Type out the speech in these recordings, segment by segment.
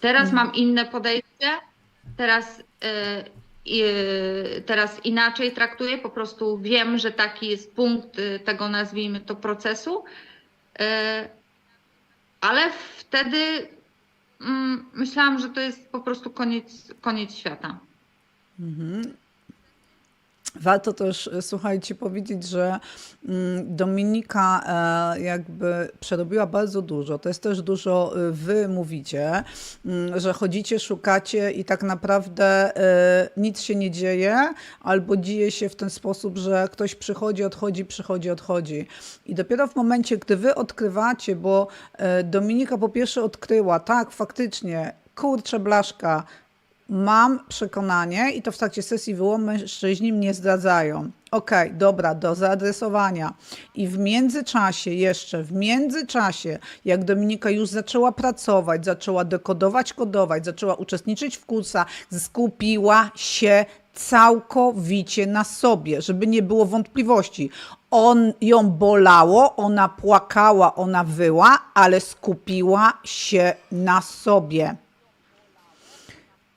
Teraz mam inne podejście, teraz, y, y, teraz inaczej traktuję, po prostu wiem, że taki jest punkt y, tego, nazwijmy to, procesu, y, ale wtedy mm, myślałam, że to jest po prostu koniec, koniec świata. Warto też, e, słuchajcie, powiedzieć, że mm, Dominika e, jakby przerobiła bardzo dużo. To jest też dużo e, wy mówicie, mm, że chodzicie, szukacie i tak naprawdę nic się nie dzieje, albo dzieje się w ten sposób, że ktoś przychodzi, odchodzi, przychodzi, odchodzi. I dopiero w momencie, gdy wy odkrywacie, bo Dominika po pierwsze odkryła, tak, faktycznie, kurczę, blaszka, Mam przekonanie, i to w trakcie sesji wyłom mężczyźni mnie zdradzają. Okej, dobra, do zaadresowania. I w międzyczasie, jeszcze w międzyczasie, jak Dominika już zaczęła pracować, zaczęła dekodować, kodować, zaczęła uczestniczyć w kursach, skupiła się całkowicie na sobie, żeby nie było wątpliwości. On ją bolało, ona płakała, ona wyła, ale skupiła się na sobie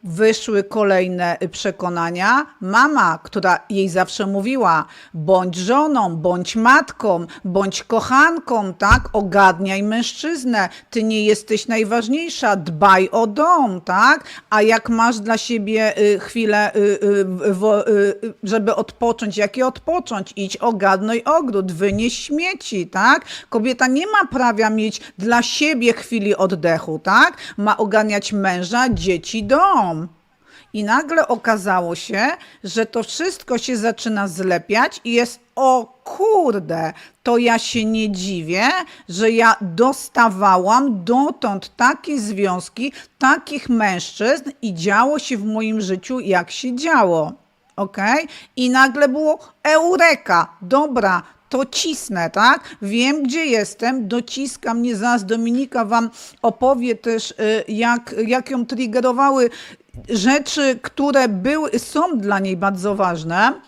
wyszły kolejne y, przekonania. Mama, która jej zawsze mówiła: bądź żoną, bądź matką, bądź kochanką, tak? Ogadniaj mężczyznę, ty nie jesteś najważniejsza, dbaj o dom, tak? A jak masz dla siebie y, chwilę, y, żeby odpocząć, jakie odpocząć? Idź ogadnij ogród, wynieś śmieci, tak? Kobieta nie ma prawa mieć dla siebie chwili oddechu, tak? Ma oganiać męża, dzieci, dom. I nagle okazało się, że to wszystko się zaczyna zlepiać i jest o kurde, to ja się nie dziwię, że ja dostawałam dotąd takie związki, takich mężczyzn i działo się w moim życiu, jak się działo. Ok? I nagle było eureka, dobra, to cisnę, tak? Wiem, gdzie jestem, dociskam mnie zaraz. Dominika Wam opowie też, y, jak, jak ją triggerowały rzeczy, które były, są dla niej bardzo ważne.